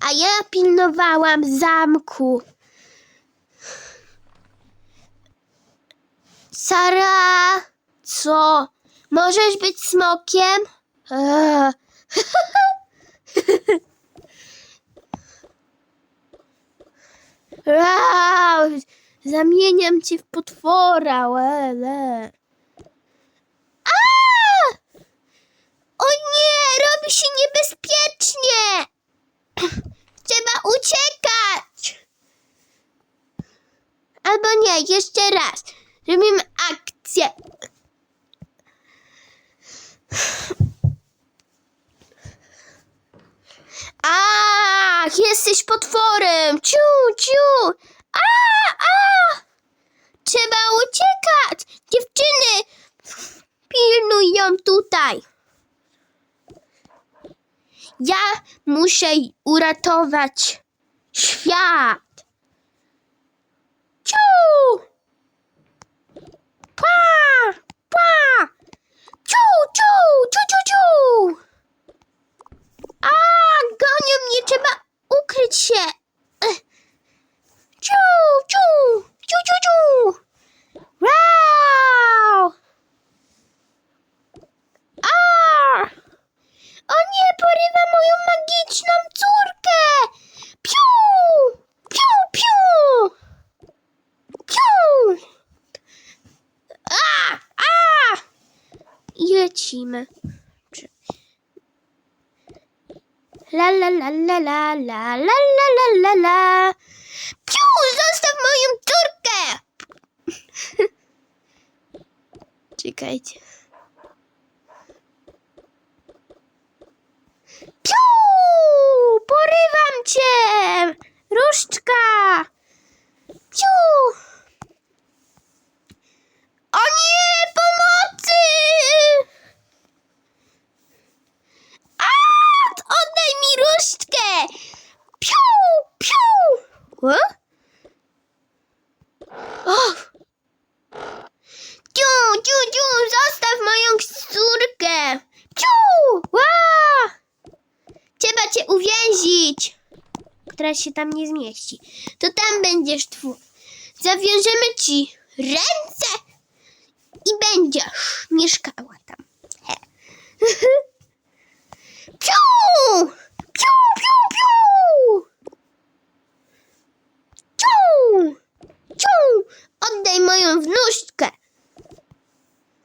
A ja pilnowałam zamku. Sara, co? Możesz być smokiem? Zamieniam cię w potwora, łele. A! O nie, robi się niebezpiecznie. Trzeba uciekać. Jeszcze raz. Robimy akcję. Ach, jesteś potworem! Ciu, ciu! A, a! Trzeba uciekać! Dziewczyny! Pilnuj ją tutaj! Ja muszę uratować świat! Ciu! Pa! Pa! Ciu, ciu, ciu, ciu, ciu! A, gonią mnie, trzeba ukryć się. Ciu, ciu, ciu, ciu, ciu. Wow. A! O nie, porywa moją magiczną córkę. Piu, piu, piu. Piu. A, a. I La la la la la la la la la la la. Piu, zostaw moją córkę! Czekajcie. Piu! Porywam cię! Różdżka! Piu! O nie! Pomocy! A! Oddaj mi różdżkę! Piu! Piu! O? O! Ciu, ciu, ciu, zostaw moją córkę! Ciu! Ła! Trzeba cię uwięzić! Która się tam nie zmieści. To tam będziesz twój. Zawiążemy ci ręce i będziesz mieszkała tam. He. Piu, piu, piu! Ciu! Ciu! Oddaj moją wnuczkę!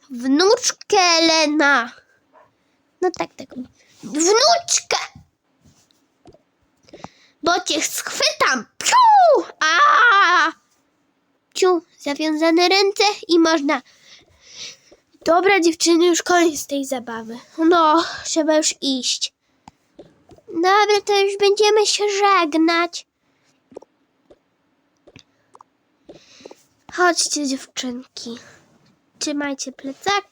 Wnuczkę Lena! No tak, tak. Wnuczkę! Bo cię schwytam! Piu! A! Ciu, zawiązane ręce i można. Dobra, dziewczyny, już koniec tej zabawy. No, trzeba już iść. Dobra, to już będziemy się żegnać. Chodźcie, dziewczynki. Trzymajcie plecak.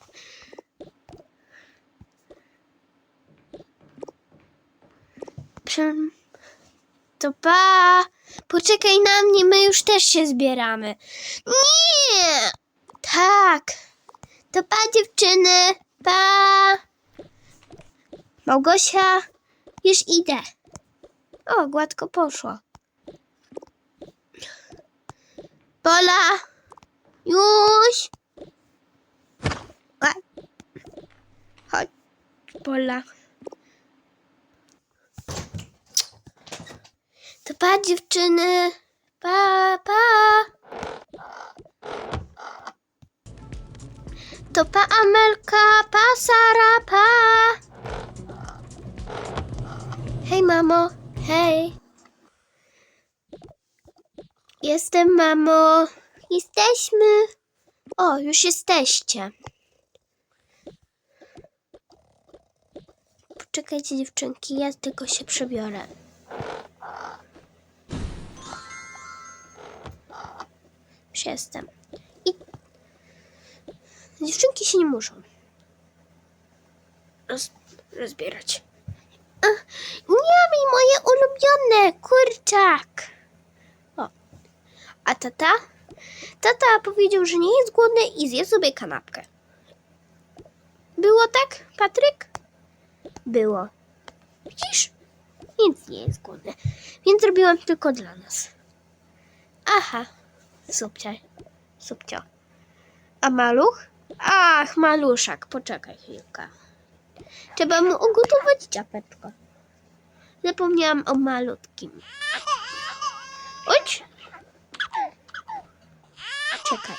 Przem... To pa! Poczekaj na mnie, my już też się zbieramy. Nie! Tak. To pa, dziewczyny. Pa! Małgosia, już idę. O, gładko poszło. Pola, już. A. Chodź, Pola. To pa, dziewczyny. Pa, pa. To pa, Amelka, pa, Sara, pa. Hej, mamo. Hej. Jestem, mamo. Jesteśmy. O, już jesteście. Poczekajcie, dziewczynki, ja tylko się przebiorę. Już jestem. I dziewczynki się nie muszą roz, rozbierać. Ulubione kurczak. O. A tata? Tata powiedział, że nie jest głodny i zje sobie kanapkę. Było tak, Patryk? Było. Widzisz? więc nie jest głodny. Więc zrobiłam tylko dla nas. Aha, subcia, subcio. A maluch? Ach, maluszak, poczekaj chwilkę. Trzeba mu ugotować ciapeczko. Zapomniałam o malutkim. Chodź. Czekaj.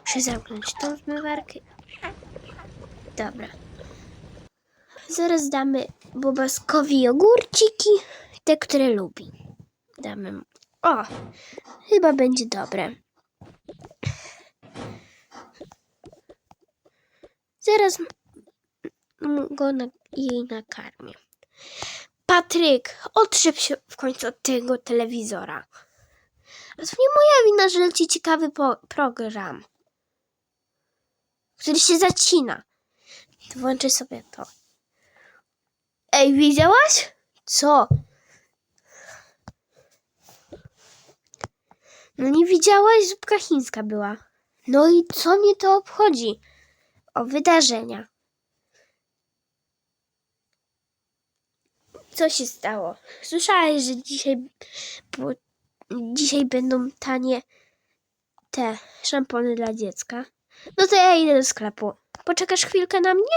Muszę zamknąć tą zmywarkę. Dobra. Zaraz damy Bobaskowi jogurciki, te, które lubi. Damy mu. O, chyba będzie dobre. Zaraz go na, jej nakarmię. Patryk, otrzep się w końcu od tego telewizora. A to nie moja wina, że leci ciekawy program, który się zacina. To włączę sobie to. Ej, widziałaś? Co? No nie widziałaś? Zupka chińska była. No i co mnie to obchodzi? O wydarzenia. Co się stało? Słyszałeś, że dzisiaj, bo, dzisiaj będą tanie te szampony dla dziecka? No to ja idę do sklepu. Poczekasz chwilkę na mnie?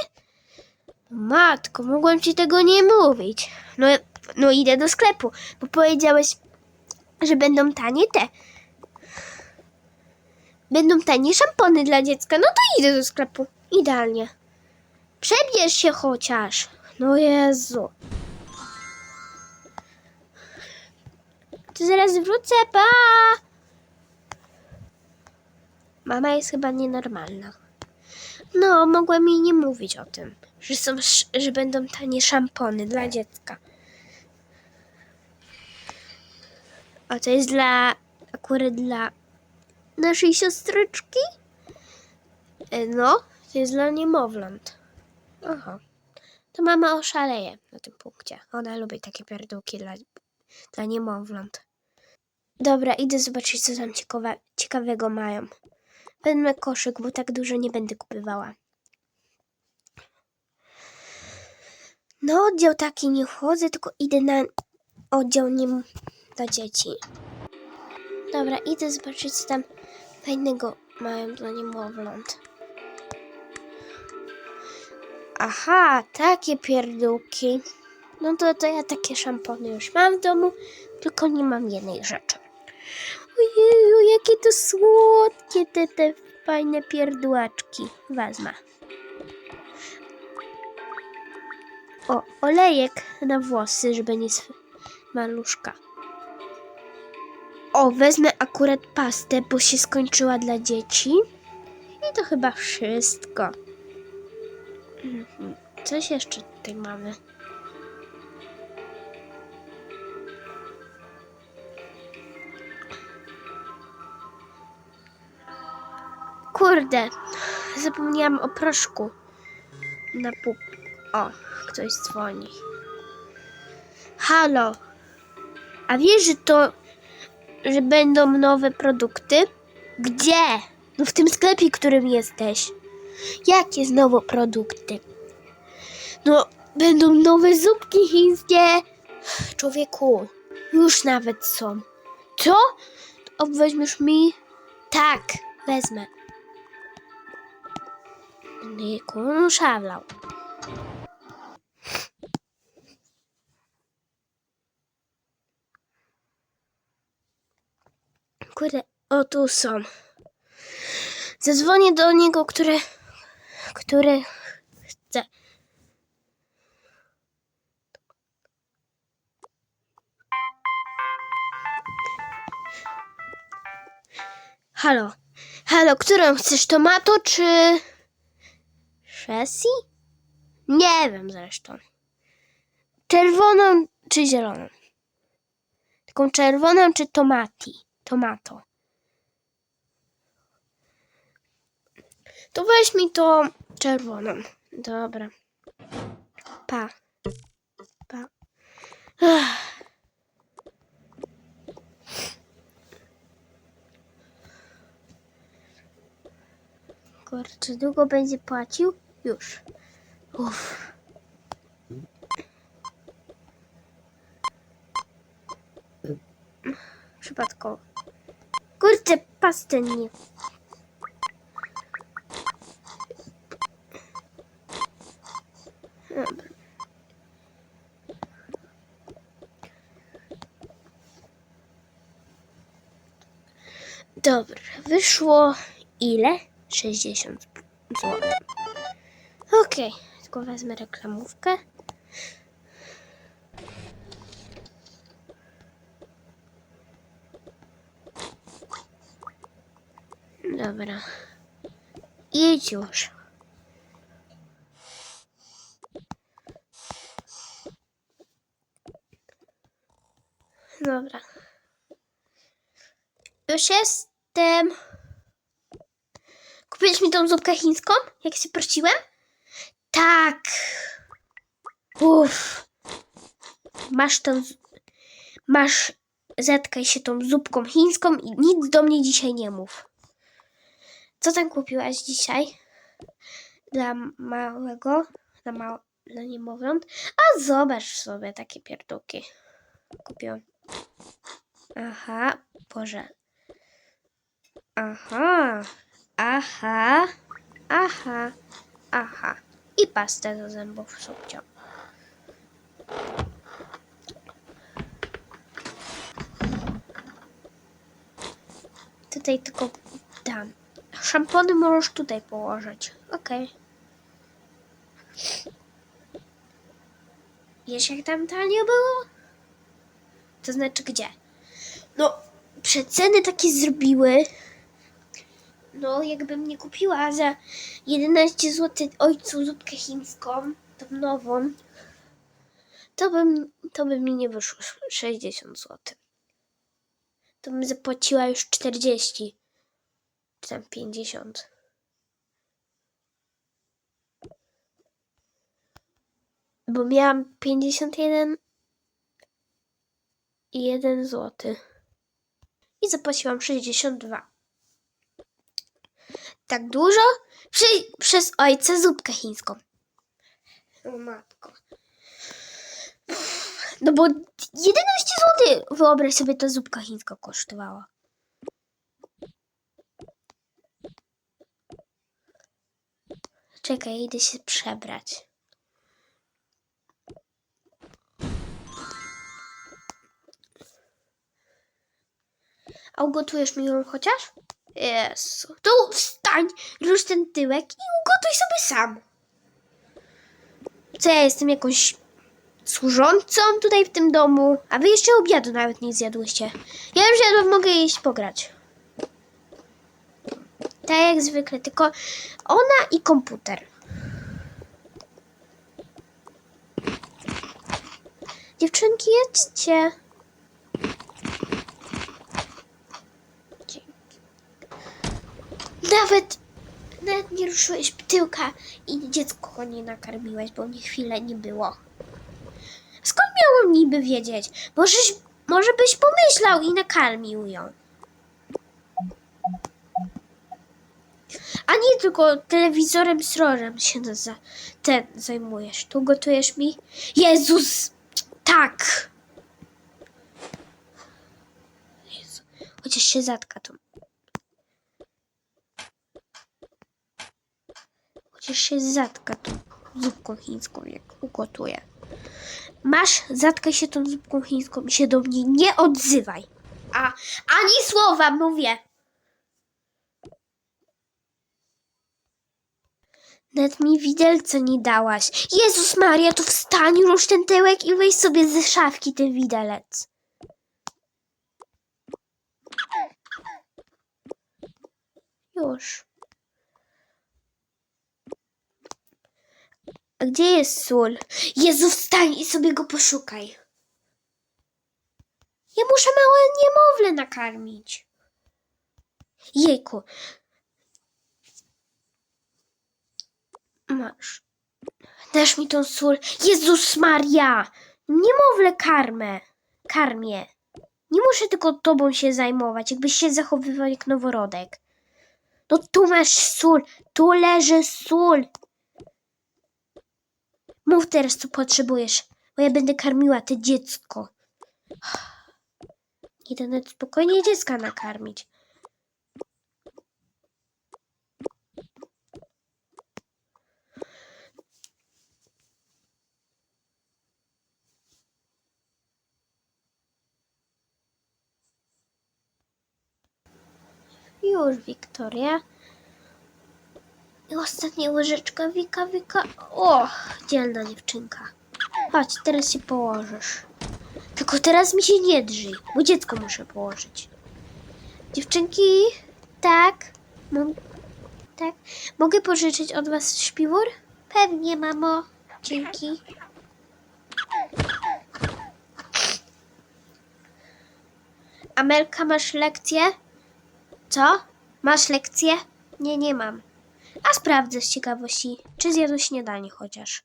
Matko, mogłem ci tego nie mówić. No, no idę do sklepu, bo powiedziałeś, że będą tanie te. Będą tanie szampony dla dziecka. No to idę do sklepu. Idealnie. Przebierz się chociaż. No Jezu. To zaraz wrócę, pa! Mama jest chyba nienormalna. No, mogłem jej nie mówić o tym, że, są, że będą tanie szampony dla dziecka. A to jest dla, akurat dla naszej siostryczki? E, No, to jest dla niemowląt. Aha. To mama oszaleje na tym punkcie. Ona lubi takie pierdółki dla, dla niemowląt. Dobra, idę zobaczyć, co tam ciekawe, ciekawego mają. Wezmę koszyk, bo tak dużo nie będę kupywała. No, oddział taki nie wchodzę, tylko idę na oddział nie dla dzieci. Dobra, idę zobaczyć, co tam fajnego mają dla niemowląt. Aha, takie pierdółki. No to, to ja takie szampony już mam w domu, tylko nie mam jednej rzeczy. Ojeju, jakie to słodkie te, te fajne pierdółaczki. Wezmę. O, olejek na włosy, żeby nie maluszka. O, wezmę akurat pastę, bo się skończyła dla dzieci. I to chyba wszystko. Mhm. Coś jeszcze tutaj mamy. Kurde, zapomniałam o proszku na pup. O, ktoś dzwoni. Halo, a wiesz, że to, że będą nowe produkty? Gdzie? No w tym sklepie, którym jesteś. Jakie znowu produkty? No, będą nowe zupki chińskie. Człowieku, już nawet są. Co? O, weźmiesz mi? Tak, wezmę. No szawlał. Kurde, o tu są. Zadzwonię do niego, które, który chce. Halo, halo, którą chcesz, tomato czy... Szesi? Nie wiem zresztą. Czerwoną czy zieloną? Taką czerwoną czy tomati? Tomato. To weź mi to czerwoną. Dobra. Pa. Pa. Ach. Kurczę, długo będzie płacił? Już. Uff. Przypadkowo. Kurczę, pastę nie. Dobra. Dobra, wyszło ile? 60 zł. Okej, tylko wezmę reklamówkę. Dobra. Idź już. Dobra. Już jestem. Kupiłeś mi tą zupkę chińską, jak się prosiłem? Tak. Uff. Masz z- Masz. Zetkaj się tą zupką chińską i nic do mnie dzisiaj nie mów. Co tam kupiłaś dzisiaj? Dla małego? Dla, mał... dla niemowląt? A zobacz sobie takie pierdółki. Kupiłam. Aha, Boże. Aha, aha, aha, aha. I pastę do zębów subcią. Tutaj tylko dam. Szampony możesz tutaj położyć. Okej. Wiesz jak tam tanio było? To znaczy gdzie? No, przeceny takie zrobiły. No, jakbym nie kupiła za 11 zł ojcu zupkę chińską, tą nową, to bym, to by mi nie wyszło 60 zł. To bym zapłaciła już 40 czy tam 50. Bo miałam 51 i 1 zł. I zapłaciłam 62. Tak dużo? Przy, przez ojca zupkę chińską. O matko. No bo 11 zł, wyobraź sobie, ta zupka chińska kosztowała. Czekaj, idę się przebrać. A ugotujesz mi ją chociaż? Jezu. To wstań, rusz ten tyłek i ugotuj sobie sam. Co ja jestem jakąś służącą tutaj w tym domu? A wy jeszcze obiadu nawet nie zjadłyście. Ja już jadłam, mogę iść pograć. Tak jak zwykle, tylko ona i komputer. Dziewczynki, jedźcie. Dzięki. Nawet, nawet nie ruszyłeś tyłka i dziecko nie nakarmiłeś, bo mnie chwilę nie było. Skąd miałam niby wiedzieć? Możeś, może byś pomyślał i nakarmił ją. A nie tylko telewizorem z rożem się za, ten zajmujesz. Tu gotujesz mi? Jezus! Tak! Jezu. Chociaż się zatka to. Chociaż się zatka tą zupką chińską, jak ugotuję. Masz, zatkaj się tą zupką chińską i się do mnie nie odzywaj. A ani słowa mówię. Nawet mi widelca nie dałaś. Jezus Maria, to wstań, rusz ten tyłek i weź sobie ze szafki ten widelec. Już. A gdzie jest sól? Jezu, wstań i sobie go poszukaj. Ja muszę małe niemowlę nakarmić. Jejku. Masz. Dasz mi tą sól. Jezus Maria! Niemowlę karmę. Karmię. Nie muszę tylko tobą się zajmować, jakbyś się zachowywał jak noworodek. No tu masz sól. Tu leży sól. Mów teraz, co potrzebujesz, bo ja będę karmiła to dziecko. Idę nawet spokojnie dziecka nakarmić. Już, Wiktoria. I ostatnia łyżeczka, Wika, Wika. O, dzielna dziewczynka. Chodź, teraz się położysz. Tylko teraz mi się nie drzyj, bo dziecko muszę położyć. Dziewczynki, tak? Mo- tak? Mogę pożyczyć od was śpiwór? Pewnie, mamo. Dzięki. Amelka, masz lekcję? Co? Masz lekcję? Nie, nie mam. A sprawdzę z ciekawości, czy zjadłeś śniadanie chociaż.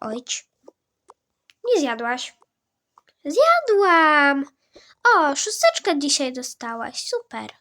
Ojcz. Nie zjadłaś. Zjadłam! O, szósteczkę dzisiaj dostałaś. Super.